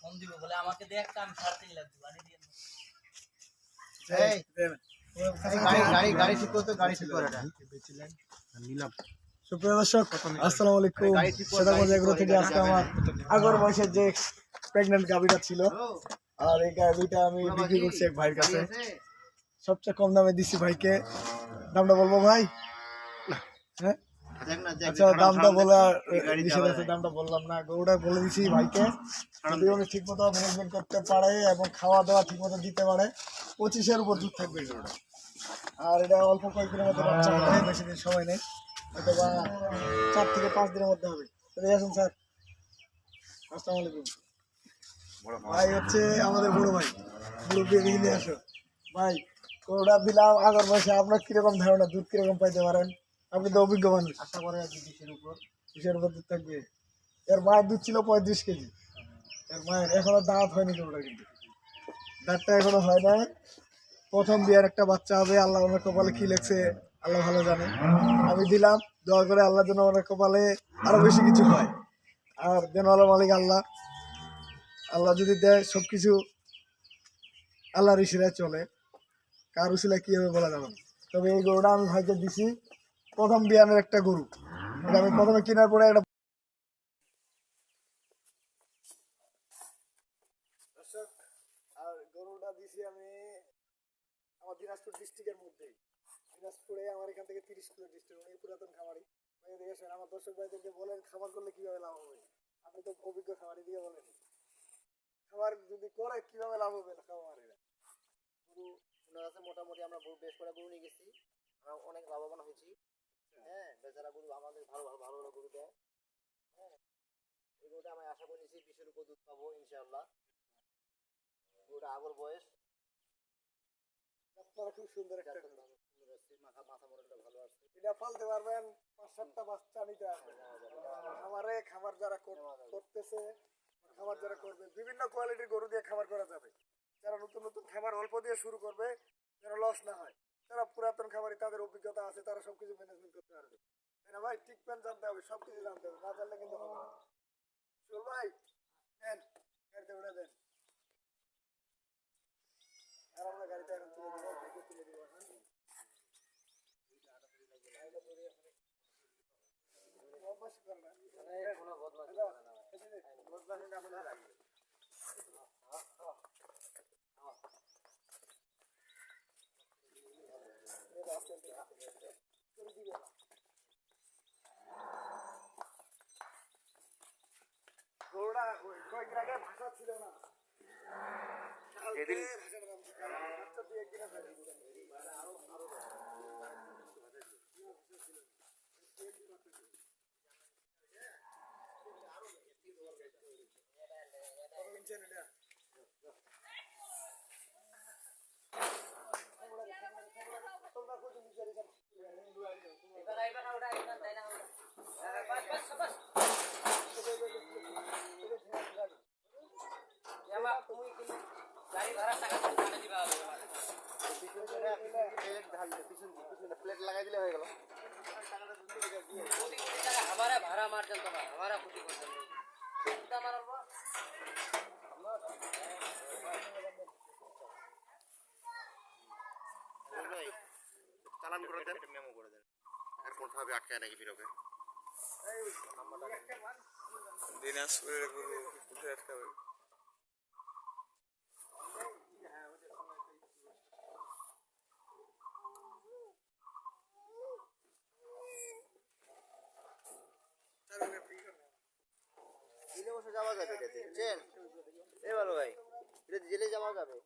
Phone দিব বলে আমাকে আমি সাড়ে তিন লাখ দিব দিয়ে সুপ্রিয় দর্শক আসসালামু আলাইকুম। থেকে আজকে আমার আগর বয়সের যে প্রেগনেন্ট গাভিটা ছিল আর এই গাভিটা আমি বিক্রি করছি এক ভাইয়ের কাছে। সবচেয়ে কম দামে দিছি ভাইকে। দামটা বলব ভাই? হ্যাঁ? আচ্ছা দামটা আছে দামটা বললাম না গরুটা বলে দিছি ভাইকে। যদি উনি ম্যানেজমেন্ট করতে পারে এবং খাওয়া দাওয়া দিতে পারে পঁচিশের উপর দুধ থাকবে গরুটা। আর এটা অল্প কয়েকদিনের মধ্যে বাচ্চা হবে বেশি দিন সময় নেই। হয়তো বা চার থেকে পাঁচ দিনের মধ্যে হবে। আসুন স্যার। আসসালামু আলাইকুম। ভাই হচ্ছে আমাদের বড় ভাই। দিয়ে নিয়ে আসো। ভাই গরুটা দিলাম আগর বয়সে আপনার কীরকম ধারণা দুধ কীরকম পাইতে পারেন? আপনি তো অভিজ্ঞ মানুষ। আশা করে আর কি বিশের উপর। কিসের উপর দুধ থাকবে। এর মায়ের দুধ ছিল পঁয়ত্রিশ কেজি। এর মায়ের এখনও দাঁত হয়নি গরুটা কিন্তু। দাঁতটা এখনও হয় না প্রথম বিয়ার একটা বাচ্চা হবে আল্লাহ ওনার কপালে কি লেগছে আল্লাহ ভালো জানে। আমি দিলাম দোয়া করে আল্লাহ যেন ওনার কপালে আরও বেশি কিছু হয়। আর যেন আল্লাহ মালিক আল্লাহ আল্লাহ যদি দেয় সব কিছু আল্লাহর ইশিরায় চলে। কার উশিলায় কি হবে বলা যাবে না। তবে এই গরুটা আমি ভাইকে দিছি প্রথম বিয়ানের একটা গরু। আমি প্রথমে কেনার পরে একটা আর গরুটা দিছি আমি আমার দিনাজপুর ডিস্ট্রিক্টের মধ্যেই। দিনাজপুরে আমার এখান থেকে তিরিশ ডিস্ট্রিক্ট অনেক পুরাতন আসেন, আমার দর্শক ভাইদেরকে বলেন খাবার করলে লাভ হবে? তো অভিজ্ঞ দিয়ে বলেন। খাবার যদি করে কীভাবে লাভ হবে খামারিরা ওনার কাছে মোটামুটি আমরা বেশ করে গরু নিয়ে গেছি। আমরা অনেক লাভবান হয়েছি। হ্যাঁ বেচারা গরু আমাদের ভালো ভালো ভালো ভালো গরু দেয়। হ্যাঁ এই গরুটা আমি আশা করেছি বিশের উপর দুধ পাবো ইনশাআল্লাহ। গরুটা আগর বয়স। আপনারা খুব সুন্দর একটা সুন্দর আসছে মাথা মাথা মোড়াটা ভালো আসছে এটা ফালতে পারবেন পাঁচ সাতটা বাচ্চা নিতে আসবে খামারে খামার যারা কর- করতেছে খামার যারা করবে বিভিন্ন কোয়ালিটির গরু দিয়ে খামার করা যাবে। যারা নতুন নতুন খাবার অল্প দিয়ে শুরু করবে যেন লস না হয় যারা পুরাতন খামারি তাদের অভিজ্ঞতা আছে তারা সবকিছু ম্যানেজমেন্ট করতে পারবে। না ভাই? ট্রিটমেন্ট জানতে হবে সবকিছু জানতে হবে না জানলে কিন্তু হবে না। চল ভাই নেন গাড়িতে উঠে দেন। আর আমরা গাড়িতে এখন তুলে দেবো ভাইকে তুলে দেবো বদমাশি করে না। বদমাশি না করে না। এটা আস্তে আস্তে আস্তে আস্তে করে দিবে না। গরুটা ওই কয়েকদিন আগে ভাষা ছিল না কালকে ভাষাটা নাম ছিল। বাচ্চা দিয়ে একদিনে ভাষা ছিল। আরও আরও কত কিনছেন এটা? তোমরা কত নিচে রেখে প্লেট লাগাই দিলে হয়ে গেল हमारा भाड़ा मार चलता है हमारा खुद ही करते हैं कितना मारा हुआ চালান করে দেন মেমো করে দেন আর কোন ভাবে আটকায় নাকি বিরবে দিনাজপুরের গরু কোথায় আটকাবে যাবে এটাতে বুঝছেন এ ভালো ভাই এটা জেলে যাওয়া যাবে।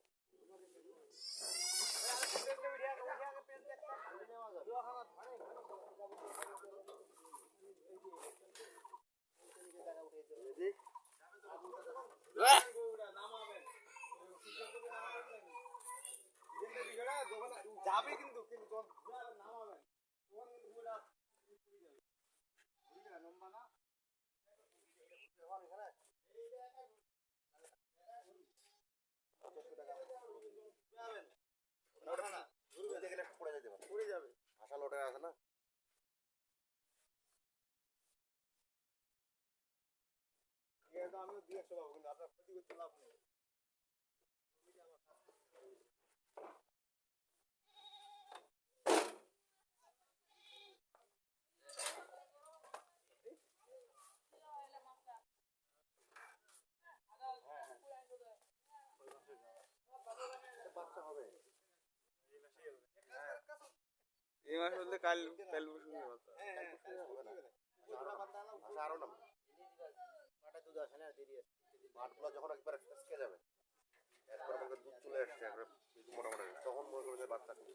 যাবে কিন্তু কিন্তু টাকা আছে না ঠিক আছে আমিও দুই একশো পাবো কিন্তু আপনার ক্ষতি করতে লাভ নেই এই মাস বলতে কাল কাল। আরও পাটা দুধ আসে না দেরি আছে মাঠগুলো যখন একবার ফেসকে যাবে একবার আমাকে দুধ চলে আসছে একবার মোটামুটি তখন মনে করবে যে বাচ্চা খুব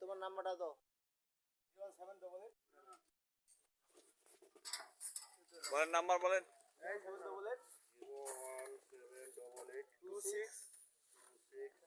তোমার নাম্বারটা দাও জিরো সেভেন ডবল এইট বলেন নাম্বার বলেন। Eight double eight two six two six